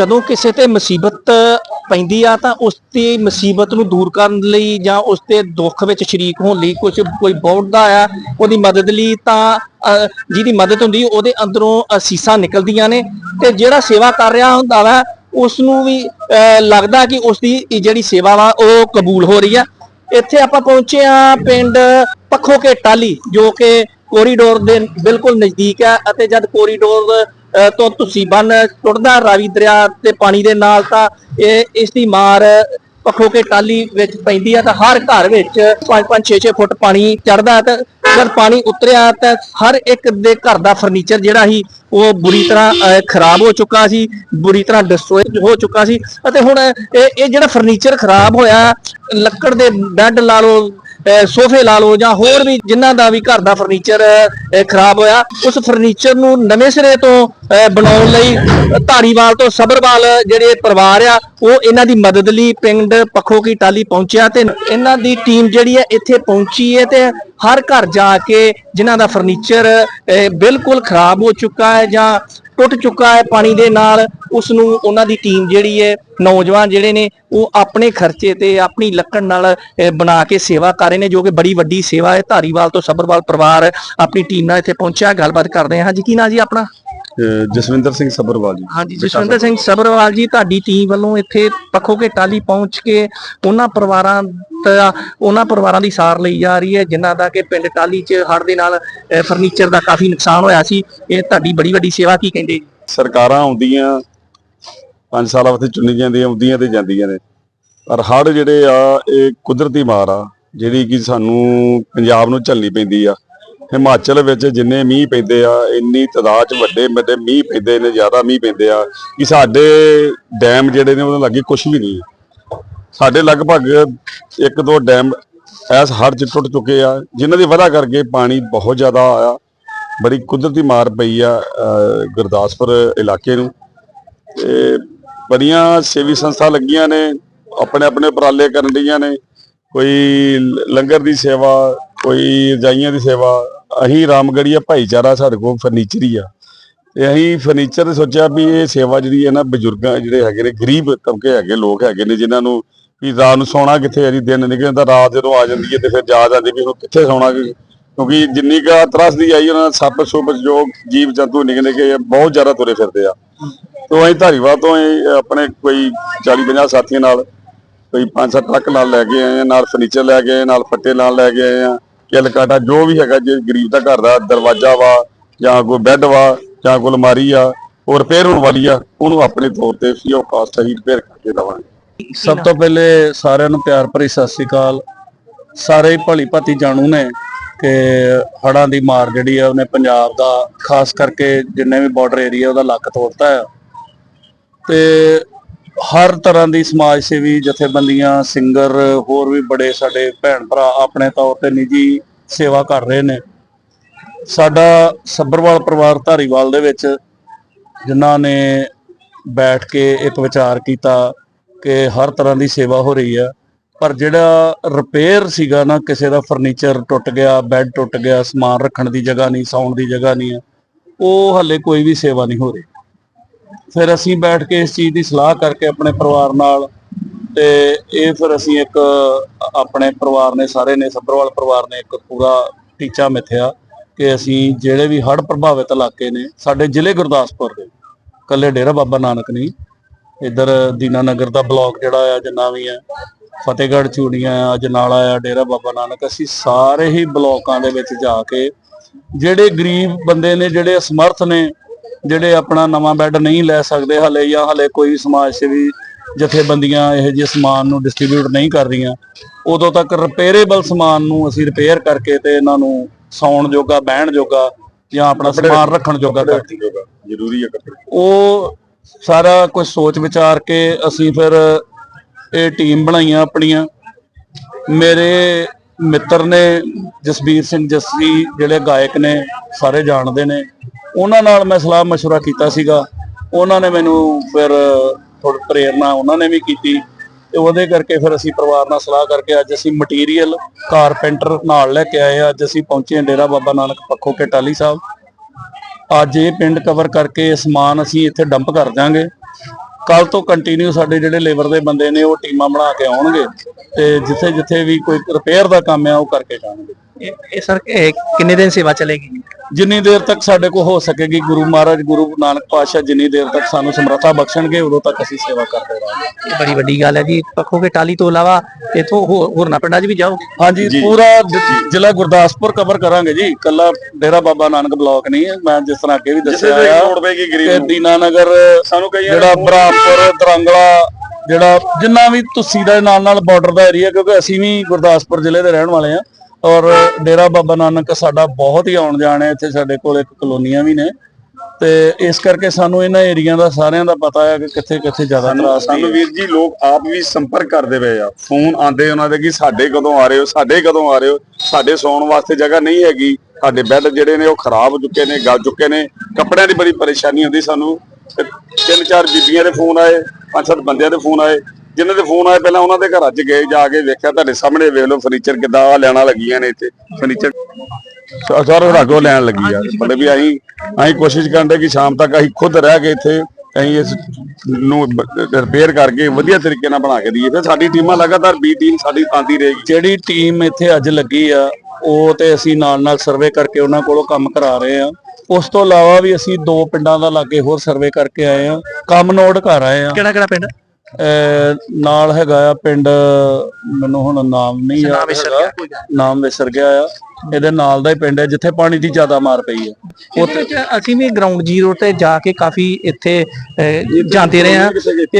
ਜਦੋਂ ਕਿਸੇ ਤੇ ਮੁਸੀਬਤ ਪੈਂਦੀ ਆ ਤਾਂ ਉਸ ਦੀ ਮੁਸੀਬਤ ਨੂੰ ਦੂਰ ਕਰਨ ਲਈ ਜਾਂ ਉਸ ਦੇ ਦੁੱਖ ਵਿੱਚ ਸ਼ਰੀਕ ਹੋਣ ਲਈ ਕੁਝ ਕੋਈ ਬੋੜਦਾ ਆ ਉਹਦੀ ਮਦਦ ਲਈ ਤਾਂ ਜਿਹਦੀ ਮਦਦ ਹੁੰਦੀ ਉਹਦੇ ਅੰਦਰੋਂ ਅਸੀਸਾਂ ਨਿਕਲਦੀਆਂ ਨੇ ਤੇ ਜਿਹੜਾ ਸੇਵਾ ਕਰ ਰਿਹਾ ਹੁੰਦਾ ਵਾ ਉਸ ਨੂੰ ਵੀ ਅ, ਲੱਗਦਾ ਕਿ ਉਸ ਦੀ ਜਿਹੜੀ ਸੇਵਾ ਵਾ ਉਹ ਕਬੂਲ ਹੋ ਰਹੀ ਆ। ਇੱਥੇ ਆਪਾਂ ਪਹੁੰਚੇ ਆ ਪਿੰਡ ਪੱਖੋ ਕੇ ਟਾਲੀ ਜੋ ਕਿ ਕੋਰੀਡੋਰ ਦੇ ਬਿਲਕੁਲ ਨਜ਼ਦੀਕ ਹੈ ਅਤੇ ਜਦ ਕੋਰੀਡੋਰ ਤੋਂ ਤੁਸੀਂ ਬੰਨ ਟੁੱਟਦਾ ਰਾਵੀ ਦਰਿਆ ਤੇ ਪਾਣੀ ਦੇ ਨਾਲ ਤਾਂ ਇਹ ਇਸ ਦੀ ਮਾਰ ਪੱਖੋ ਕੇ ਟਾਲੀ ਵਿੱਚ ਪੈਂਦੀ ਆ ਤਾਂ ਹਰ ਘਰ ਵਿੱਚ 5-5 6-6 ਫੁੱਟ ਪਾਣੀ ਚੜਦਾ ਤੇ ਜਦ ਪਾਣੀ ਉਤਰਿਆ ਤਾਂ ਹਰ ਇੱਕ ਦੇ ਘਰ ਦਾ ਫਰਨੀਚਰ ਜਿਹੜਾ ਸੀ ਉਹ ਬੁਰੀ ਤਰ੍ਹਾਂ ਅ, ਖਰਾਬ ਹੋ ਚੁੱਕਾ ਸੀ ਬੁਰੀ ਤਰ੍ਹਾਂ ਡਿਸਟਰੋਏ ਹੋ ਚੁੱਕਾ ਸੀ ਅਤੇ ਹੁਣ ਇਹ ਇਹ ਜਿਹੜਾ ਫਰਨੀਚਰ ਖਰਾਬ ਹੋਇਆ ਲੱਕੜ ਦੇ ਬੈੱਡ ਲਾ ਲਓ ਸੋਫੇ ਲਾ ਲਓ ਜਾਂ ਹੋਰ ਵੀ ਜਿਨ੍ਹਾਂ ਦਾ ਵੀ ਘਰ ਦਾ ਫਰਨੀਚਰ ਖਰਾਬ ਹੋਇਆ, ਉਸ ਫਰਨੀਚਰ ਨੂੰ ਨਵੇਂ ਸਿਰੇ ਤੋਂ ਬਣਾਉਣ ਲਈ ਧਾਰੀਵਾਲ ਤੋਂ ਸਬਰਵਾਲ, ਜਿਹੜੇ ਪਰਿਵਾਰ ਆ ਉਹ ਇਹਨਾਂ ਦੀ ਮਦਦ ਲਈ ਪਿੰਡ ਪੱਖੋ ਕੀ ਟਾਲੀ ਪਹੁੰਚਿਆ ਤੇ ਇਹਨਾਂ ਦੀ ਟੀਮ ਜਿਹੜੀ ਹੈ ਇੱਥੇ ਪਹੁੰਚੀ ਹੈ ਤੇ ਹਰ ਘਰ ਜਾ ਕੇ ਜਿਨ੍ਹਾਂ ਦਾ ਫਰਨੀਚਰ ਬਿਲਕੁਲ ਖਰਾਬ ਹੋ ਚੁੱਕਾ ਹੈ ਜਾਂ ਟੁੱਟ ਚੁੱਕਾ ਹੈ ਪਾਣੀ ਦੇ ਨਾਲ, ਉਸ ਨੂੰ ਉਹਨਾਂ ਦੀ ਟੀਮ ਜਿਹੜੀ ਹੈ, ਨੌਜਵਾਨ ਜਿਹੜੇ ਨੇ, ਉਹ ਆਪਣੇ ਖਰਚੇ ਤੇ ਆਪਣੀ ਲੱਕੜ ਨਾਲ ਬਣਾ ਕੇ ਸੇਵਾ ਕਰ ਰਹੇ ਨੇ, ਜੋ ਕਿ ਬੜੀ ਵੱਡੀ ਸੇਵਾ ਹੈ। ਧਾਰੀਵਾਲ ਤੋਂ ਸਬਰਵਾਲ ਪਰਿਵਾਰ ਆਪਣੀ ਟੀਮ ਨਾਲ ਇੱਥੇ ਪਹੁੰਚਿਆ। ਗੱਲਬਾਤ ਕਰਦੇ ਹਾਂ। ਹਾਂਜੀ, ਕੀ ਨਾਂ ਜੀ ਆਪਣਾ? ਜਸਵਿੰਦਰ ਸਿੰਘ ਸਬਰਵਾਲ ਜੀ। ਹਾਂਜੀ ਜਸਵਿੰਦਰ ਸਿੰਘ ਸਬਰਵਾਲ ਜੀ ਤੁਹਾਡੀ ਟੀਮ ਵੱਲੋਂ ਇੱਥੇ ਪੱਖੋ ਕੇ ਟਾਲੀ ਪਹੁੰਚ ਕੇ ਉਹਨਾਂ ਪਰਿਵਾਰਾਂ ਦਾ ਉਹਨਾਂ ਪਰਿਵਾਰਾਂ ਦੀ ਸਾਰ ਲਈ ਜਾ ਰਹੀ ਹੈ ਜਿਨ੍ਹਾਂ ਦਾ ਕਿ ਪਿੰਡ ਟਾਲੀ 'ਚ ਹੜ੍ਹ ਦੇ ਨਾਲ ਫਰਨੀਚਰ ਦਾ ਕਾਫੀ ਨੁਕਸਾਨ ਹੋਇਆ ਸੀ। ਇਹ ਤੁਹਾਡੀ ਬੜੀ ਵੱਡੀ ਸੇਵਾ ਕੀ ਕਹਿੰਦੇ? ਜੀ ਸਰਕਾਰਾਂ ਆਉਂਦੀਆਂ 5 ਸਾਲਾਂ ਵਾਸਤੇ ਚੁਣੀ ਜਾਂਦੀਆਂ ਆਉਂਦੀਆਂ ਤੇ ਜਾਂਦੀਆਂ ਨੇ। ਪਰ ਹੜ੍ਹ ਜਿਹੜੇ ਆ ਇਹ ਕੁਦਰਤੀ ਮਾਰ ਆ ਜਿਹੜੀ ਕਿ ਸਾਨੂੰ ਪੰਜਾਬ ਨੂੰ ਝੱਲਣੀ ਪੈਂਦੀ ਆ। ਹਿਮਾਚਲ ਵਿੱਚ ਜਿੰਨੇ ਮੀਂਹ ਪੈਂਦੇ ਆ, ਇੰਨੀ ਤਾਦਾਦ ਚ ਵੱਡੇ ਵੱਡੇ ਮੀਂਹ ਪੈਂਦੇ ਨੇ, ਜ਼ਿਆਦਾ ਮੀਂਹ ਪੈਂਦੇ ਆ, ਕਿ ਸਾਡੇ ਡੈਮ ਜਿਹੜੇ ਨੇ ਉਹਨਾਂ ਲੱਗੇ ਕੁਝ ਵੀ ਨਹੀਂ ਸਾਡੇ ਲਗਭਗ ਇੱਕ ਦੋ ਡੈਮ ਐਸ ਹੜ੍ਹ ਚ ਟੁੱਟ ਚੁੱਕੇ ਆ, ਜਿਨ੍ਹਾਂ ਦੀ ਵਜ੍ਹਾ ਕਰਕੇ ਪਾਣੀ ਬਹੁਤ ਜ਼ਿਆਦਾ ਆਇਆ। ਬੜੀ ਕੁਦਰਤੀ ਮਾਰ ਪਈ ਆ ਗੁਰਦਾਸਪੁਰ ਇਲਾਕੇ ਨੂੰ। ਤੇ ਬੜੀਆਂ ਸੇਵੀ ਸੰਸਥਾ ਲੱਗੀਆਂ ਨੇ, ਆਪਣੇ ਆਪਣੇ ਉਪਰਾਲੇ ਕਰਨ ਡੀਆਂ ਨੇ। ਕੋਈ ਲੰਗਰ ਦੀ ਸੇਵਾ, ਕੋਈ ਰਜਾਈਆਂ ਦੀ ਸੇਵਾ ਅਸੀਂ ਰਾਮਗੜੀਆ ਭਾਈਚਾਰਾ ਸਾਡੇ ਕੋਲ ਫਰਨੀਚਰ ਹੀ ਆ। ਤੇ ਅਸੀਂ ਫਰਨੀਚਰ ਤੇ ਸੋਚਿਆ ਵੀ ਇਹ ਸੇਵਾ ਜਿਹੜੀ ਹੈ ਨਾ ਬਜ਼ੁਰਗਾਂ ਜਿਹੜੇ ਹੈਗੇ ਨੇ, ਗਰੀਬ ਤਬਕੇ ਹੈਗੇ, ਲੋਕ ਹੈਗੇ ਨੇ ਜਿਨ੍ਹਾਂ ਨੂੰ ਵੀ ਰਾਤ ਨੂੰ ਸੌਣਾ ਕਿੱਥੇ ਹੈ ਜੀ, ਦਿਨ ਨਿਕਲ ਜਾਂਦਾ ਰਾਤ ਜਦੋਂ ਆ ਜਾਂਦੀ ਹੈ ਤੇ ਫਿਰ ਜਾ ਜਾਂਦੀ ਵੀ ਹੁਣ ਕਿੱਥੇ ਸੌਣਾ ਕਿਉਂਕਿ ਜਿੰਨੀ ਕਾ ਤਰਸਦੀ ਆਈ, ਉਹਨਾਂ ਨਾਲ ਸੱਪ ਸੁੱਪ ਜੋ ਜੀਵ ਜੰਤੂ ਨਿਕਲ ਕੇ ਬਹੁਤ ਜ਼ਿਆਦਾ ਤੁਰੇ ਫਿਰਦੇ ਆ। ਤੋਂ ਅਸੀਂ ਧਾਰੀਵਾਲ ਤੋਂ ਇਹ ਆਪਣੇ ਕੋਈ 40 50 ਸਾਥੀਆਂ ਨਾਲ, ਕੋਈ 5-7 ਟਰੱਕ ਨਾਲ ਲੈ ਕੇ ਆਏ ਆ, ਨਾਲ ਫਰਨੀਚਰ ਲੈ ਕੇ ਆਏ ਨਾਲ ਫੱਟੇ ਨਾਲ ਲੈ ਕੇ ਆਏ ਆ। ਕਿਲ ਕਾਟਾ, ਜੋ ਵੀ ਹੈਗਾ, ਜੇ ਗਰੀਬ ਦਾ ਘਰ ਦਾ ਦਰਵਾਜ਼ਾ ਵਾ, ਜਾਂ ਕੋਈ ਬੈੱਡ ਵਾ, ਜਾਂ ਕੋਈ ਅਲਮਾਰੀ ਆ, ਉਹ ਰਿਪੇਅਰ ਹੋਣ ਵਾਲੀ ਆ, ਉਹਨੂੰ ਆਪਣੇ ਤੌਰ ਤੇ ਫ੍ਰੀ ਆਫ ਕਾਸਟ ਅਸੀਂ ਰਿਪੇਅਰ ਕਰਕੇ ਦਵਾਂਗੇ। ਸਭ ਤੋਂ ਪਹਿਲੇ ਸਾਰਿਆਂ ਨੂੰ ਪਿਆਰ ਭਰੀ ਸਤਿ ਸ੍ਰੀ ਅਕਾਲ। ਸਾਰੇ ਭਲੀ ਭਾਤੀ ਜਾਣੂ ਨੇ ਕਿ ਹੜਾਂ ਦੀ ਮਾਰ ਜਿਹੜੀ ਆ, ਉਹਨੇ ਪੰਜਾਬ ਦਾ, ਖਾਸ ਕਰਕੇ ਜਿੰਨੇ ਵੀ ਬਾਰਡਰ ਏਰੀਆ ਉਹਦਾ ਲੱਕ ਤੋੜਤਾ ਆ। ਤੇ ਹਰ ਤਰ੍ਹਾਂ ਦੀ ਸਮਾਜ ਸੇਵੀ, ਜਥੇਬੰਦੀਆਂ ਸਿੰਗਰ ਹੋਰ ਵੀ ਬੜੇ ਸਾਡੇ ਭੈਣ ਭਰਾ ਆਪਣੇ ਤੌਰ ਤੇ ਨਿੱਜੀ ਸੇਵਾ ਕਰ ਰਹੇ ਨੇ। ਸਾਡਾ ਸੱਬਰਵਾਲ ਪਰਿਵਾਰ ਧਾਰੀਵਾਲ ਦੇ ਵਿੱਚ ਜਿਨ੍ਹਾਂ ਨੇ ਬੈਠ ਕੇ ਇੱਕ ਵਿਚਾਰ ਕੀਤਾ ਕਿ ਹਰ ਤਰ੍ਹਾਂ ਦੀ ਸੇਵਾ ਹੋ ਰਹੀ ਹੈ, ਪਰ ਜਿਹੜਾ ਰਿਪੇਅਰ ਸੀਗਾ ਨਾ, ਕਿਸੇ ਦਾ ਫਰਨੀਚਰ ਟੁੱਟ ਗਿਆ ਬੈੱਡ ਟੁੱਟ ਗਿਆ, ਸਮਾਨ ਰੱਖਣ ਦੀ ਜਗ੍ਹਾ ਨਹੀਂ, ਸੌਣ ਦੀ ਜਗ੍ਹਾ ਨਹੀਂ ਉਹ ਹੱਲੇ ਕੋਈ ਵੀ ਸੇਵਾ ਨਹੀਂ ਹੋ ਰਹੀ। ਫਿਰ ਅਸੀਂ ਬੈਠ ਕੇ ਇਸ ਚੀਜ਼ ਦੀ ਸਲਾਹ ਕਰਕੇ ਆਪਣੇ ਪਰਿਵਾਰ ਨਾਲ ਤੇ ਇਹ ਫਿਰ ਅਸੀਂ ਇੱਕ ਆਪਣੇ ਪਰਿਵਾਰ ਨੇ, ਸਾਰੇ ਨੇ, ਸੱਭਰਵਾਲ ਪਰਿਵਾਰ ਨੇ ਇੱਕ ਪੂਰਾ ਟੀਚਾ ਮਿੱਥਿਆ ਕਿ ਅਸੀਂ ਜਿਹੜੇ ਵੀ ਹੜ੍ਹ ਪ੍ਰਭਾਵਿਤ ਇਲਾਕੇ ਨੇ, ਸਾਡੇ ਜ਼ਿਲ੍ਹੇ ਗੁਰਦਾਸਪੁਰ ਦੇ ਕੱਲੇ ਡੇਰਾ ਬਾਬਾ ਨਾਨਕ ਨਹੀਂ, ਇੱਧਰ ਦੀਨਾਨਗਰ ਦਾ ਬਲਾਕ ਜਿਹੜਾ ਆ, ਜਿੰਨਾ ਵੀ ਹੈ ਫਤਿਹਗੜ੍ਹ, ਚੂੜੀਆਂ ਆ ਅਜਨਾਲਾ ਆ, ਡੇਰਾ ਬਾਬਾ ਨਾਨਕ, ਅਸੀਂ ਸਾਰੇ ਹੀ ਬਲਾਕਾਂ ਦੇ ਵਿੱਚ ਜਾ ਕੇ ਜਿਹੜੇ ਗਰੀਬ ਬੰਦੇ ਨੇ, ਜਿਹੜੇ ਅਸਮਰਥ ਨੇ ਜਿਹੜੇ ਆਪਣਾ ਨਵਾਂ ਬੈੱਡ ਨਹੀਂ ਲੈ ਸਕਦੇ ਹਲੇ ਜਾਂ ਹਲੇ ਕੋਈ ਸਮਾਜ ਸੇਵੀ ਜਥੇਬੰਦੀਆਂ ਇਹੋ ਜਿਹੇ ਸਮਾਨ ਨੂੰ ਡਿਸਟ੍ਰੀਬਿਊਟ ਨਹੀਂ ਕਰ ਰਹੀਆਂ ਉਦੋਂ ਤੱਕ ਰਿਪੇਅਰੇਬਲ ਸਮਾਨ ਨੂੰ ਅਸੀਂ ਰਿਪੇਅਰ ਕਰਕੇ ਤੇ ਇਹਨਾਂ ਨੂੰ ਸੌਣ ਜੋਗਾ ਬਹਿਣ ਜੋਗਾ ਜਾਂ ਆਪਣਾ ਸਮਾਨ ਰੱਖਣ ਜੋਗਾ ਕਰ ਜ਼ਰੂਰੀ ਹੈ ਕੱਪੜੇ। ਉਹ ਸਾਰਾ ਕੁਝ ਸੋਚ ਵਿਚਾਰ ਕੇ ਅਸੀਂ ਫਿਰ ਇਹ ਟੀਮ ਬਣਾਈਆਂ ਆਪਣੀਆਂ। ਮੇਰੇ ਮਿੱਤਰ ਨੇ ਜਸਬੀਰ ਸਿੰਘ ਜੱਸੀ ਜਿਹੜੇ ਗਾਇਕ ਨੇ ਸਾਰੇ ਜਾਣਦੇ ਨੇ ਉਹਨਾਂ ਨਾਲ ਮੈਂ ਸਲਾਹ مشورہ ਕੀਤਾ ਸੀਗਾ ਉਹਨਾਂ ਨੇ ਮੈਨੂੰ ਫਿਰ ਥੋੜੀ ਪ੍ਰੇਰਣਾ ਉਹਨਾਂ ਨੇ ਵੀ ਕੀਤੀ ਤੇ ਉਹਦੇ ਕਰਕੇ ਫਿਰ ਅਸੀਂ ਪਰਿਵਾਰ ਨਾਲ ਸਲਾਹ ਕਰਕੇ ਅੱਜ ਅਸੀਂ ਮਟੀਰੀਅਲ ਕਾਰਪੈਂਟਰ ਨਾਲ ਲੈ ਕੇ ਆਏ ਆ ਅੱਜ ਅਸੀਂ ਪਹੁੰਚੇ ਹਾਂ ਡੇਰਾ ਬਾਬਾ ਨਾਨਕ ਪੱਖੋ ਕੇ ਟਾਲੀ ਸਾਹਿਬ ਅੱਜ ਇਹ ਪਿੰਡ ਕਵਰ ਕਰਕੇ ਇਹ ਸਮਾਨ ਅਸੀਂ ਇੱਥੇ ਡੰਪ ਕਰ ਦਾਂਗੇ ਕੱਲ ਤੋਂ ਕੰਟੀਨਿਊ ਸਾਡੇ ਜਿਹੜੇ ਲੇਬਰ ਦੇ ਬੰਦੇ ਨੇ ਉਹ ਟੀਮਾਂ ਬਣਾ ਕੇ ਆਉਣਗੇ ਤੇ ਜਿੱਥੇ ਜਿੱਥੇ ਵੀ ਕੋਈ ਰਿਪੇਅਰ ਦਾ ਕੰਮ ਆ, ਉਹ ਕਰਕੇ ਜਾਣਗੇ। ਇਹ ਇਹ ਸਰ ਇਹ ਕਿੰਨੇ ਦਿਨ ਸੇਵਾ ਚੱਲੇਗੀ? ਜਿੰਨੀ ਦੇਰ ਤੱਕ ਸਾਡੇ ਕੋਲ ਹੋ ਸਕੇਗੀ ਗੁਰੂ ਮਹਾਰਾਜ ਗੁਰੂ ਨਾਨਕ ਪਾਤਸ਼ਾਹ ਜਿੰਨੀ ਦੇਰ ਤੱਕ ਸਾਨੂੰ ਸਮਰੱਥਾ ਬਖਸ਼ਣਗੇ ਉਦੋਂ ਤੱਕ ਅਸੀਂ ਸੇਵਾ ਕਰਦੇ ਰਹਾਂਗੇ। ਇਹ ਬੜੀ ਵੱਡੀ ਗੱਲ ਹੈ ਜੀ। ਪੱਖੋਗੇ ਟਾਲੀ ਤੋਂ ਇਲਾਵਾ ਇਥੋਂ ਹੋਰਨਾ ਪਿੰਡਾਂ 'ਚ ਵੀ ਜਾਓ ਹਾਂਜੀ ਪੂਰਾ ਜ- ਜ਼ਿਲ੍ਹਾ ਗੁਰਦਾਸਪੁਰ ਕਵਰ ਕਰਾਂਗੇ ਜੀ। ਕੱਲਾ ਡੇਰਾ ਬਾਬਾ ਨਾਨਕ ਬਲਾਕ ਨਹੀਂ ਹੈ। ਮੈਂ ਜਿਸ ਤਰ੍ਹਾਂ ਅੱਗੇ ਵੀ ਦੱਸਿਆ ਆ ਲੋੜ ਪਏਗੀ ਗਰੀਬ ਕਿ ਨੂੰ। ਦੀਨਾਨਗਰ ਸਾਨੂੰ ਕਈ ਜਿਹੜਾ ਬਰਾਮਪੁਰ ਦਰੰਗਲਾ ਜਿਹੜਾ ਜਿੰਨਾ ਵੀ ਤੁਸੀਂ ਦੇ ਨਾਲ ਨਾਲ ਬਾਰਡਰ ਦਾ ਏਰੀਆ ਕਿਉਂਕਿ ਅਸੀਂ ਵੀ ਗੁਰਦਾਸਪੁਰ ਜ਼ਿਲ੍ਹੇ ਦੇ ਰਹਿਣ ਵਾਲੇ ਆ ਔਰ ਡੇਰਾ ਬਾਬਾ ਨਾਨਕ ਸਾਡਾ ਬਹੁਤ ਹੀ ਆਉਣ ਜਾਣ ਹੈ ਇੱਥੇ ਸਾਡੇ ਕੋਲ ਇੱਕ ਕਲੋਨੀਆਂ ਵੀ ਨੇ। ਤੇ ਇਸ ਕਰਕੇ ਸਾਨੂੰ ਇਹਨਾਂ ਏਰੀਆ ਦਾ ਸਾਰਿਆਂ ਦਾ ਪਤਾ ਹੈ ਕਿ ਕਿੱਥੇ ਕਿੱਥੇ ਜ਼ਿਆਦਾ ਤਰਾਸ ਸਾਨੂੰ ਵੀਰ ਜੀ ਲੋਕ ਆਪ ਵੀ ਸੰਪਰਕ ਕਰਦੇ ਪਏ ਆ। ਫੋਨ ਆਂਦੇ ਉਹਨਾਂ ਦੇ ਕਿ ਸਾਡੇ ਕਦੋਂ ਆ ਰਹੇ ਹੋ ਸਾਡੇ ਕਦੋਂ ਆ ਰਹੇ ਹੋ? ਸਾਡੇ ਸੌਣ ਵਾਸਤੇ ਜਗ੍ਹਾ ਨਹੀਂ ਹੈਗੀ। ਸਾਡੇ ਬੈੱਡ ਜਿਹੜੇ ਨੇ ਉਹ ਖਰਾਬ ਹੋ ਚੁੱਕੇ ਨੇ ਗਲ ਚੁੱਕੇ ਨੇ। ਕੱਪੜਿਆਂ ਦੀ ਬੜੀ ਪਰੇਸ਼ਾਨੀ ਹੁੰਦੀ ਸਾਨੂੰ। ਤੇ ਤਿੰਨ ਚਾਰ ਬੀਬੀਆਂ ਦੇ ਫੋਨ ਆਏ ਪੰਜ ਸੱਤ ਬੰਦਿਆਂ ਦੇ ਫੋਨ ਆਏ। ਜਿਨ੍ਹਾਂ ਦੇ ਫੋਨ ਆਏ ਪਹਿਲਾਂ ਉਹਨਾਂ ਦੇ ਘਰਾਂ 'ਚ ਗਏ ਜਾ ਕੇ ਵੇਖਿਆ ਤੁਹਾਡੇ ਸਾਹਮਣੇ ਵੇਖ ਲਓ ਫਰਨੀਚਰ ਕਿੱਦਾਂ ਆ ਲੈਣਾ ਲੱਗੀਆਂ ਨੇ ਇੱਥੇ। ਫਰਨੀਚਰ ਸਾਰਾ ਰਾਗੋ ਲੈਣ ਲੱਗੀ ਆ। ਮਤਲਬ ਵੀ ਅਸੀਂ ਅਸੀਂ ਕੋਸ਼ਿਸ਼ ਕਰਦੇ ਕਿ ਸ਼ਾਮ ਤੱਕ ਅਸੀਂ ਖੁਦ ਰਹਿ ਕੇ ਇੱਥੇ ਅਸੀਂ ਇਸ ਨੂੰ ਰਿਪੇਅਰ ਕਰਕੇ ਵਧੀਆ ਤਰੀਕੇ ਨਾਲ ਬਣਾ ਕੇ ਦਈਏ। ਫਿਰ ਸਾਡੀ ਟੀਮਾਂ ਲਗਾਤਾਰ ਬੀ ਟੀਮ ਸਾਡੀ ਆਂਦੀ ਰਹੇਗੀ। ਜਿਹੜੀ ਟੀਮ ਇੱਥੇ ਅੱਜ ਲੱਗੀ ਆ ਉਹ ਤੇ ਅਸੀਂ ਨਾਲ ਨਾਲ ਸਰਵੇ ਕਰਕੇ ਉਹਨਾਂ ਕੋਲੋਂ ਕੰਮ ਕਰਾ ਰਹੇ ਆ। ਉਸ ਤੋਂ ਇਲਾਵਾ ਵੀ ਅਸੀਂ ਦੋ ਪਿੰਡਾਂ ਦਾ ਲਾਗੇ ਹੋਰ ਸਰਵੇ ਕਰਕੇ ਆਏ ਆ। ਕੰਮ ਨੋਟ ਕਰ ਆਏ ਆ। ਕਿਹੜਾ ਕਿਹੜਾ ਪਿੰਡ? ਨਾਲ ਹੈਗਾ ਆ ਪਿੰਡ ਮੈਨੂੰ ਹੁਣ ਨਾਮ ਨਹੀਂ ਨਾਮ ਯਾਦ ਵਿਸਰ ਹੈਗਾ। ਨਾਮ ਵਿਸਰ ਗਿਆ ਆ। ਇਹਦੇ ਨਾਲ ਦਾ ਹੀ ਪਿੰਡ ਹੈ ਜਿੱਥੇ ਪਾਣੀ ਦੀ ਜ਼ਿਆਦਾ ਮਾਰ ਪਈ ਹੈ। ਉੱਥੇ ਅਸੀਂ ਵੀ ਗਰਾਊਂਡ ਜ਼ੀਰੋ ਤੇ ਜਾ ਕੇ ਕਾਫੀ ਇੱਥੇ ਜਾਂਦੇ ਰਹੇ ਆ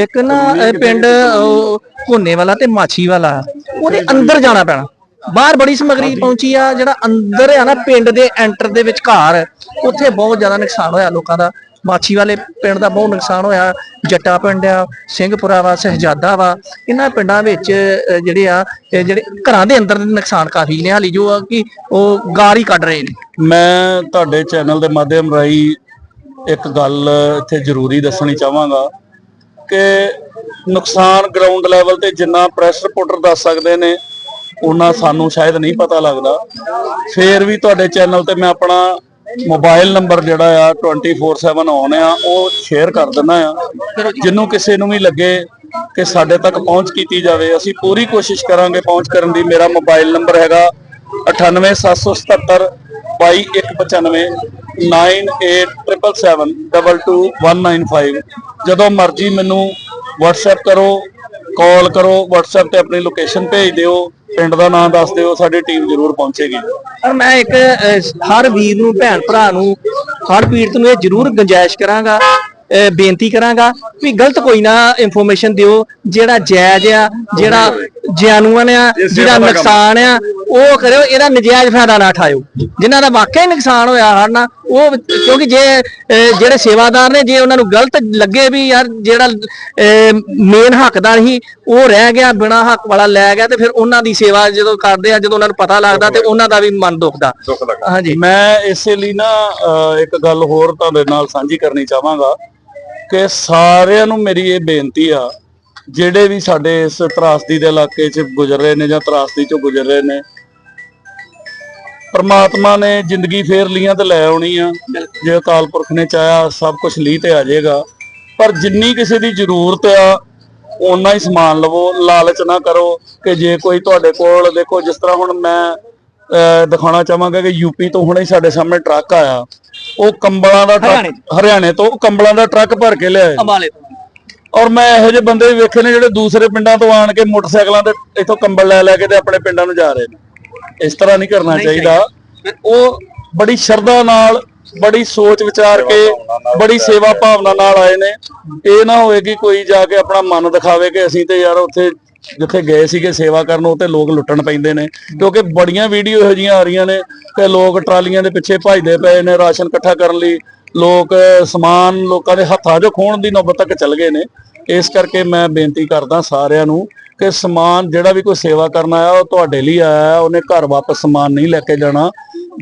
ਇੱਕ ਨਾ ਇਹ ਪਿੰਡ ਉਹ, ਘੋਨੇ ਵਾਲਾ ਤੇ ਮਾਛੀ ਵਾਲਾ। ਉਹਦੇ ਅੰਦਰ ਜਾਣਾ ਪੈਣਾ। ਬਾਹਰ ਬੜੀ ਸਮਗਰੀ ਪਹੁੰਚੀ ਆ ਜਿਹੜਾ ਅੰਦਰ ਆ ਨਾ ਪਿੰਡ ਦੇ ਐਂਟਰ ਦੇ ਵਿੱਚ ਘਰ ਉੱਥੇ ਬਹੁਤ ਜ਼ਿਆਦਾ ਨੁਕਸਾਨ ਹੋਇਆ ਲੋਕਾਂ ਦਾ। ਮਾਛੀ ਵਾਲੇ ਪਿੰਡ ਦਾ ਬਹੁਤ ਨੁਕਸਾਨ ਹੋਇਆ। ਜੱਟਾ ਪਿੰਡ ਆ, ਸਿੰਘਪੁਰਾ ਵਾ, ਸਹਜਾਦਾ ਵਾ, ਇਹਨਾਂ ਪਿੰਡਾਂ ਵਿੱਚ ਜਿਹੜੇ ਆ ਜਿਹੜੇ ਘਰਾਂ ਦੇ ਅੰਦਰ ਨੁਕਸਾਨ ਕਾਫੀ ਨੇ, ਹਾਲੀ ਜੋ ਆ ਕਿ ਉਹ ਗਾਰ ਹੀ ਕੱਢ ਰਹੇ ਨੇ। ਮੈਂ ਤੁਹਾਡੇ ਚੈਨਲ ਦੇ ਮਾਧਿਅਮ ਰਾਹੀਂ ਇੱਕ ਗੱਲ ਇੱਥੇ ਜ਼ਰੂਰੀ ਦੱਸਣੀ ਚਾਹਾਂਗਾ ਕਿ ਨੁਕਸਾਨ ਗਰਾਊਂਡ ਲੈਵਲ ਤੇ ਜਿੰਨਾ ਪ੍ਰੈਸ ਰਿਪੋਰਟਰ ਦੱਸ ਸਕਦੇ ਨੇ, ਉਹਨਾਂ ਸਾਨੂੰ ਸ਼ਾਇਦ ਨਹੀਂ ਪਤਾ ਲੱਗਦਾ। ਫੇਰ ਵੀ ਤੁਹਾਡੇ ਚੈਨਲ ਤੇ ਮੈਂ ਆਪਣਾ ਮੋਬਾਈਲ ਨੰਬਰ ਜਿਹੜਾ ਆ 24/7 ਆਨ ਆ, ਉਹ ਸ਼ੇਅਰ ਕਰ ਦਿੰਦਾ ਆ। ਜਿੰਨੂੰ ਕਿਸੇ ਨੂੰ ਵੀ ਲੱਗੇ ਕਿ ਸਾਡੇ ਤੱਕ ਪਹੁੰਚ ਕੀਤੀ ਜਾਵੇ, ਅਸੀਂ ਪੂਰੀ ਕੋਸ਼ਿਸ਼ ਕਰਾਂਗੇ ਪਹੁੰਚ ਕਰਨ ਦੀ। ਮੇਰਾ ਮੋਬਾਈਲ ਨੰਬਰ ਹੈਗਾ 98777 2295 9877722195 ਜਦੋਂ ਮਰਜ਼ੀ ਮੈਨੂੰ WhatsApp ਕਰੋ ਕਾਲ ਕਰੋ WhatsApp ਤੇ ਆਪਣੀ ਲੋਕੇਸ਼ਨ ਭੇਜ ਦਿਓ ਪਿੰਡ ਦਾ ਨਾਮ ਦੱਸ ਦਿਓ ਸਾਡੀ ਟੀਮ ਜ਼ਰੂਰ ਪਹੁੰਚੇਗੀ। ਪਰ ਮੈਂ ਇੱਕ ਅਹ, ਹਰ ਵੀਰ ਨੂੰ ਭੈਣ ਭਰਾ ਨੂੰ ਹਰ ਪੀੜਤ ਨੂੰ ਇਹ ਜ਼ਰੂਰ ਗੁੰਜਾਇਸ਼ ਕਰਾਂਗਾ ਅਹ, ਬੇਨਤੀ ਕਰਾਂਗਾ ਵੀ ਗਲਤ ਕੋਈ ਨਾ ਇਨਫੋਰਮੇਸ਼ਨ ਦਿਓ ਜਿਹੜਾ ਜਾਇਜ਼ ਆ ਜਿਹੜਾ ਜੈਨੂਅਨ ਆ ਜਿਹੜਾ ਨੁਕਸਾਨ ਆ ਉਹ ਕਰਿਓ ਇਹਦਾ ਨਜਾਇਜ਼ ਫਾਇਦਾ ਨਾ ਉਠਾਇਓ। ਜਿਨ੍ਹਾਂ ਦਾ ਵਾਕਈ ਨੁਕਸਾਨ ਹੋਇਆ ਹਨ ਉਹ ਕਿਉਂਕਿ ਜੇ ਜਿਹੜੇ ਸੇਵਾਦਾਰ ਨੇ ਜੇ ਉਹਨਾਂ ਨੂੰ ਗਲਤ ਲੱਗੇ ਵੀ ਯਾਰ ਜਿਹੜਾ ਮੇਨ ਹੱਕਦਾਰ ਸੀ ਉਹ ਰਹਿ ਗਿਆ ਬਿਨਾ ਹੱਕ ਵਾਲਾ ਲੈ ਗਿਆ ਤੇ ਫਿਰ ਉਹਨਾਂ ਦੀ ਸੇਵਾ ਜਦੋਂ ਕਰਦੇ ਆ ਜਦੋਂ ਉਹਨਾਂ ਨੂੰ ਪਤਾ ਲੱਗਦਾ ਤੇ ਉਹਨਾਂ ਦਾ ਵੀ ਮਨ ਦੁਖਦਾ। ਦੁੱਖ ਲੱਗਦਾ। ਹਾਂਜੀ। ਮੈਂ ਇਸੇ ਲਈ ਨਾ ਇੱਕ ਗੱਲ ਹੋਰ ਤੁਹਾਡੇ ਨਾਲ ਸਾਂਝੀ ਕਰਨੀ ਚਾਹਾਂਗਾ ਕਿ ਸਾਰਿਆਂ ਨੂੰ ਮੇਰੀ ਇਹ ਬੇਨਤੀ ਆ ਜਿਹੜੇ ਵੀ ਸਾਡੇ ਇਸ ਤਰਾਸਦੀ ਦੇ ਇਲਾਕੇ 'ਚ ਗੁਜ਼ਰ ਰਹੇ ਨੇ ਜਾਂ ਤਰਾਸਦੀ 'ਚੋਂ ਗੁਜ਼ਰ ਰਹੇ ਨੇ ਪਰਮਾਤਮਾ ਨੇ ਜ਼ਿੰਦਗੀ ਫੇਰ ਲੀਆਂ ਤੇ ਲੈ ਆਉਣੀ ਆ। ਜੇ ਅਕਾਲ ਪੁਰਖ ਨੇ ਚਾਹਿਆ ਸਭ ਕੁਝ ਲੀ ਤੇ ਆ ਜਾਏਗਾ। ਪਰ ਜਿੰਨੀ ਕਿਸੇ ਦੀ ਜ਼ਰੂਰਤ ਆ ਓਨਾ ਹੀ ਸਮਾਨ ਲਵੋ ਲਾਲਚ ਨਾ ਕਰੋ ਕਿ ਜੇ ਕੋਈ ਤੁਹਾਡੇ ਕੋਲ ਦੇਖੋ ਜਿਸ ਤਰ੍ਹਾਂ ਹੁਣ ਮੈਂ ਦਿਖਾਉਣਾ ਚਾਹਾਂਗਾ ਕਿ ਯੂਪੀ ਤੋਂ ਹੁਣੇ ਸਾਡੇ ਸਾਹਮਣੇ ਟਰੱਕ ਆਇਆ। ਉਹ ਕੰਬਲਾਂ ਦਾ ਟਰੱਕ ਹਰਿਆਣੇ ਤੋਂ। ਕੰਬਲਾਂ ਦਾ ਟਰੱਕ ਭਰ ਕੇ ਅੰਬਾਲੇ ਤੋਂ। ਔਰ ਮੈਂ ਇਹੋ ਜਿਹੇ ਬੰਦੇ ਵੀ ਵੇਖੇ ਨੇ ਜਿਹੜੇ ਦੂਸਰੇ ਪਿੰਡਾਂ ਤੋਂ ਆਣ ਕੇ ਮੋਟਰਸਾਈਕਲਾਂ ਤੇ ਇੱਥੋਂ ਕੰਬਲ ਲੈ ਲੈ ਕੇ ਤੇ ਆਪਣੇ ਪਿੰਡਾਂ ਨੂੰ ਜਾ ਰਹੇ ਨੇ। ਇਸ ਤਰ੍ਹਾਂ ਨਹੀਂ ਕਰਨਾ ਚਾਹੀਦਾ। ਉਹ ਬੜੀ ਸ਼ਰਧਾ ਨਾਲ ਬੜੀ ਸੋਚ ਵਿਚਾਰ ਕੇ ਬੜੀ ਸੇਵਾ ਭਾਵਨਾ ਨਾਲ ਆਏ ਨੇ। ਇਹ ਨਾ ਹੋਵੇ ਕਿ ਕੋਈ ਜਾ ਕੇ ਆਪਣਾ ਮਨ ਦਿਖਾਵੇ ਕਿ ਅਸੀਂ ਤੇ ਯਾਰ ਉੱਥੇ ਜਿੱਥੇ ਗਏ ਸੀਗੇ ਸੇਵਾ ਕਰਨ ਉਹ ਤੇ ਲੋਕ ਲੁੱਟਣ ਪੈਂਦੇ ਨੇ। ਕਿਉਂਕਿ ਬੜੀਆਂ ਵੀਡੀਓ ਇਹੋ ਜਿਹੀਆਂ ਆ ਰਹੀਆਂ ਨੇ ਕਿ ਲੋਕ ਟਰਾਲੀਆਂ ਦੇ ਪਿੱਛੇ ਭੱਜਦੇ ਪਏ ਨੇ ਰਾਸ਼ਨ ਇਕੱਠਾ ਕਰਨ ਲਈ। ਲੋਕ ਸਮਾਨ ਲੋਕਾਂ ਦੇ ਹੱਥਾਂ 'ਚੋਂ ਖੋਣ ਦੀ ਨੌਬਤ ਤੱਕ ਚੱਲ ਗਏ ਨੇ। ਇਸ ਕਰਕੇ ਮੈਂ ਬੇਨਤੀ ਕਰਦਾ ਸਾਰਿਆਂ ਨੂੰ ਕਿ ਸਮਾਨ ਜਿਹੜਾ ਵੀ ਕੋਈ ਸੇਵਾ ਕਰਨ ਆਇਆ ਉਹ ਤੁਹਾਡੇ ਲਈ ਆਇਆ ਹੈ, ਉਹਨੇ ਘਰ ਵਾਪਸ ਸਮਾਨ ਨਹੀਂ ਲੈ ਕੇ ਜਾਣਾ।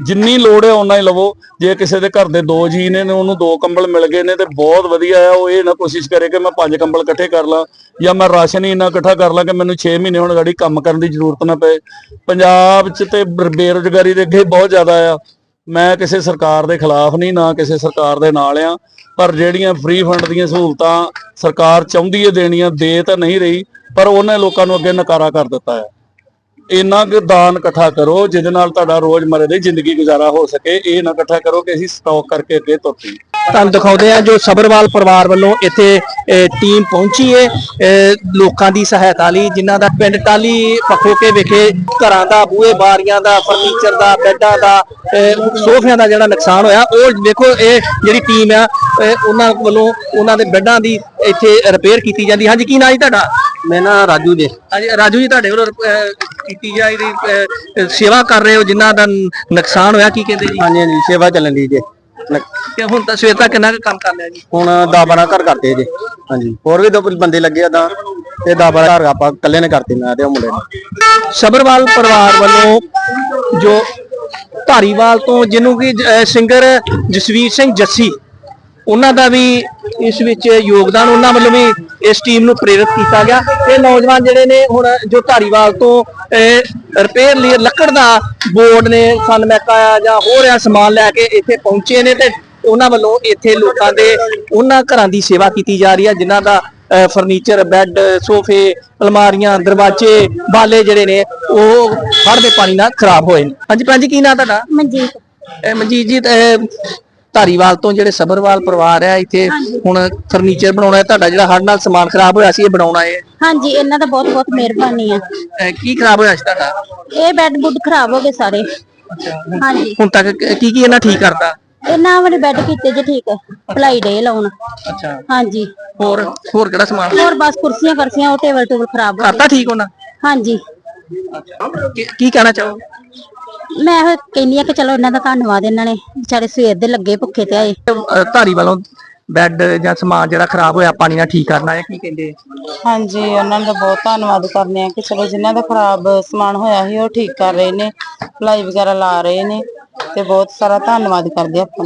ਜਿੰਨੀ ਲੋੜ ਹੈ ਉਨਾ ਹੀ ਲਵੋ। ਜੇ ਕਿਸੇ ਦੇ ਘਰ ਦੇ ਦੋ ਜੀ ਨੇ ਉਹਨੂੰ ਦੋ ਕੰਬਲ ਮਿਲ ਗਏ ਨੇ ਤੇ ਬਹੁਤ ਵਧੀਆ ਆ ਉਹ ਇਹ ਨਾ ਕੋਸ਼ਿਸ਼ ਕਰੇ ਕਿ ਮੈਂ ਪੰਜ ਕੰਬਲ ਇਕੱਠੇ ਕਰ ਲਾਂ ਜਾਂ ਮੈਂ ਰਾਸ਼ਨ ਹੀ ਇੰਨਾ ਇਕੱਠਾ ਕਰ ਲਾਂ ਕਿ ਮੈਨੂੰ 6 ਮਹੀਨੇ ਹੁਣ ਗਾੜੀ ਕੰਮ ਕਰਨ ਦੀ ਜ਼ਰੂਰਤ ਨਾ ਪਏ। ਪੰਜਾਬ 'ਚ ਤੇ ਬਰ- ਬੇਰੁਜ਼ਗਾਰੀ ਦੇ ਅੱਗੇ ਬਹੁਤ ਜ਼ਿਆਦਾ ਆ। ਮੈਂ ਕਿਸੇ ਸਰਕਾਰ ਦੇ ਖਿਲਾਫ ਨਹੀਂ ਨਾ ਕਿਸੇ ਸਰਕਾਰ ਦੇ ਨਾਲ ਆ। ਪਰ ਜਿਹੜੀਆਂ ਫ੍ਰੀ ਫੰਡ ਦੀਆਂ ਸਹੂਲਤਾਂ ਸਰਕਾਰ ਚਾਹੁੰਦੀ ਹੈ ਦੇਣੀਆਂ ਦੇ ਤਾਂ ਨਹੀਂ ਰਹੀ। ਪਰ ਉਹਨੇ ਲੋਕਾਂ ਨੂੰ ਅੱਗੇ ਨਕਾਰਾ ਕਰ ਦਿੱਤਾ ਹੈ। ਇੰਨਾ ਕੁ ਦਾਨ ਇਕੱਠਾ ਕਰੋ, ਜਿਹਦੇ ਨਾਲ ਤੁਹਾਡਾ ਰੋਜ਼ਮਰੇ ਦੀ ਜ਼ਿੰਦਗੀ ਗੁਜ਼ਾਰਾ ਹੋ ਸਕੇ। ਇਹ ਨਾ ਇਕੱਠਾ ਕਰੋ ਕਿ ਅਸੀਂ ਸਟਾਕ ਕਰਕੇ ਅੱਗੇ ਤੁਰ ਤੁਹਾਨੂੰ ਦਿਖਾਉਂਦੇ ਆ ਜੋ ਸਬਰਵਾਲ ਪਰਿਵਾਰ ਵੱਲੋਂ ਇੱਥੇ ਟੀਮ ਪਹੁੰਚੀ ਏ ਲੋਕਾਂ ਦੀ ਸਹਾਇਤਾ ਲਈ, ਜਿਨ੍ਹਾਂ ਦਾ ਪਿੰਡ ਟਾਲੀ ਪਖੋਕੇ ਵਿਖੇ ਘਰਾਂ ਦਾ, ਬੂਹੇ ਬਾਰੀਆਂ ਦਾ ਫਰਨੀਚਰ ਦਾ, ਬੈੱਡਾਂ ਦਾ ਸੋਫਿਆਂ ਦਾ ਜਿਹੜਾ ਨੁਕਸਾਨ ਹੋਇਆ, ਉਹ ਦੇਖੋ ਇਹ ਜਿਹੜੀ ਟੀਮ ਆ ਉਹਨਾਂ ਵੱਲੋਂ ਉਹਨਾਂ ਦੇ ਬੈੱਡਾਂ ਦੀ ਇੱਥੇ ਰਿਪੇਅਰ ਕੀਤੀ ਜਾਂਦੀ। ਹਾਂਜੀ, ਕੀ ਨਾਂ ਜੀ ਤੁਹਾਡਾ? ਮੈਂ ਨਾ ਰਾਜੂ ਜੀ ਹਾਂਜੀ ਰਾਜੂ ਜੀ ਤੁਹਾਡੇ ਵੱਲੋਂ ਅਹ, ਕੀਤੀ ਜਾ ਰਹੀ ਅਹ, ਸੇਵਾ ਕਰ ਰਹੇ ਹੋ ਜਿਨ੍ਹਾਂ ਦਾ ਨੁਕਸਾਨ ਹੋਇਆ ਕੀ ਕਹਿੰਦੇ ਜੀ? ਹਾਂਜੀ ਹਾਂਜੀ ਸੇਵਾ ਚੱਲਣ ਦੀ ਜੀ। ਕਿ ਹੁਣ ਤਾਂ ਸਵੇਰ ਤੱਕ ਕਿੰਨਾ ਕੁ ਕੰਮ ਕਰ ਲਿਆ ਜੀ? ਹੁਣ 10 12 ਘਰ ਕਰਤੇ ਜੀ ਹਾਂਜੀ। ਹੋਰ ਵੀ ਦੋ ਬੰਦੇ ਲੱਗੇ ਆ ਤਾਂ ਤੇ 10 12 ਘਰ ਆਪਾਂ ਇਕੱਲੇ ਨੇ ਕਰਤੇ ਮੈਂ ਤੇ ਉਹ ਮੁੰਡੇ ਨੇ। ਸਬਰਵਾਲ ਪਰਿਵਾਰ ਵੱਲੋਂ ਜੋ ਧਾਰੀਵਾਲ ਤੋਂ ਜਿਹਨੂੰ ਕਿ ਸਿੰਗਰ ਜਸਵੀਰ ਸਿੰਘ ਜੱਸੀ ਉਹਨਾਂ ਦਾ ਵੀ ਇਸ ਵਿੱਚ ਯੋਗਦਾਨ ਉਹਨਾਂ ਵੱਲੋਂ ਵੀ ਇਸ ਟੀਮ ਨੂੰ ਪ੍ਰੇਰਿਤ ਕੀਤਾ ਗਿਆ। ਤੇ ਨੌਜਵਾਨ ਜਿਹੜੇ ਨੇ ਹੁਣ ਜੋ ਧਾਰੀਵਾਲ ਤੋਂ ਰਿਪੇਅਰ ਲਈ ਲੱਕੜ ਦਾ ਬੋਰਡ ਨੇ ਸਨਮੈਕਾ ਜਾਂ ਹੋਰ ਆ ਸਮਾਨ ਲੈ ਕੇ ਇੱਥੇ ਪਹੁੰਚੇ ਨੇ ਤੇ ਉਹਨਾਂ ਵੱਲੋਂ ਇੱਥੇ ਲੋਕਾਂ ਦੇ ਉਹਨਾਂ ਘਰਾਂ ਦੀ ਸੇਵਾ ਕੀਤੀ ਜਾ ਰਹੀ ਹੈ ਜਿਨ੍ਹਾਂ ਦਾ ਫਰਨੀਚਰ ਬੈੱਡ ਸੋਫੇ ਅਲਮਾਰੀਆਂ ਦਰਵਾਜ਼ੇ ਬਾਲੇ ਜਿਹੜੇ ਨੇ ਉਹ ਹੜ੍ਹ ਦੇ ਪਾਣੀ ਨਾਲ ਖਰਾਬ ਹੋਏ ਨੇ। ਹਾਂਜੀ ਭੈਣ ਜੀ ਕੀ ਨਾਂ ਤੁਹਾਡਾ? ਮਨਜੀਤ। ਇਹ ਮਨਜੀਤ ਜੀ ਇਹ ਧਾਰੀਵਾਲ ਤੋਂ ਜਿਹੜੇ ਸਬਰਵਾਲ ਪਰਿਵਾਰ ਹੈ ਇੱਥੇ ਹੁਣ ਫਰਨੀਚਰ ਬਣਾਉਣਾ ਹੈ ਤੁਹਾਡਾ ਜਿਹੜਾ ਹੜ੍ਹ ਨਾਲ ਸਮਾਨ ਖਰਾਬ ਹੋਇਆ ਸੀ ਇਹ ਬਣਾਉਣਾ ਹੈ। ਹਾਂਜੀ ਇਹਨਾਂ ਦਾ ਬਹੁਤ ਬਹੁਤ ਮਿਹਰਬਾਨੀ ਆ। ਕੀ ਖਰਾਬ ਹੋਇਆ ਸੀ ਤੁਹਾਡਾ? ਇਹ ਬੈੱਡ ਬੁੱਡ ਖਰਾਬ ਹੋ ਗਏ ਸਾਰੇ। ਹਾਂਜੀ। ਹੁਣ ਤੱਕ ਕੀ ਕੀ ਇਹਨਾਂ ਠੀਕ ਕਰਤਾ? ਇਹਨਾਂ ਵਾਲੇ ਬੈੱਡ ਕੀਤੇ ਜੇ ਠੀਕ ਭਲਾਈ ਡੇ ਲਾਉਣ। ਅੱਛਾ। ਹਾਂਜੀ। ਹੋਰ ਹੋਰ ਕਿਹੜਾ ਸਮਾਨ? ਹੋਰ ਬਸ ਕੁਰਸੀਆਂ ਕਰਸੀਆਂ ਉਹ ਟੇਬਲ ਟੇਬਲ ਖਰਾਬ ਹੋ ਕਰਤਾ ਠੀਕ ਉਹਨਾਂ? ਗਏ ਹਾਂਜੀ। ਕੀ- ਕੀ ਕਹਿਣਾ ਚਾਹੋ ਮੈਂ ਇਹ ਕਹਿੰਦੀ ਆ ਕਿ ਚਲੋ ਇਹਨਾਂ ਦਾ ਧੰਨਵਾਦ ਇਹਨਾਂ ਨੇ। ਵਿਚਾਰੇ ਸਵੇਰ ਦੇ ਲੱਗੇ ਭੁੱਖੇ ਤੇ ਆਏ। ਧਾਰੀਵਾਲੋਂ ਬੈੱਡ ਜਾਂ ਸਮਾਨ ਜਿਹੜਾ ਖਰਾਬ ਹੋਇਆ ਪਾਣੀ ਨਾਲ ਠੀਕ ਕਰਨਾ ਹੈ ਕੀ ਕਹਿੰਦੇ ਹਾਂਜੀ ਉਹਨਾਂ ਦਾ ਬਹੁਤ ਧੰਨਵਾਦ ਕਰਨੇ ਆ ਕਿ ਚਲੋ ਜਿਨ੍ਹਾਂ ਦਾ ਖਰਾਬ ਸਮਾਨ ਹੋਇਆ ਸੀ ਉਹ ਠੀਕ ਕਰ ਰਹੇ ਨੇ ਭਲਾਈ ਵਗੈਰਾ ਲਾ ਰਹੇ ਨੇ ਤੇ ਬਹੁਤ ਸਾਰਾ ਧੰਨਵਾਦ ਕਰਦੇ ਆ ਆਪਾਂ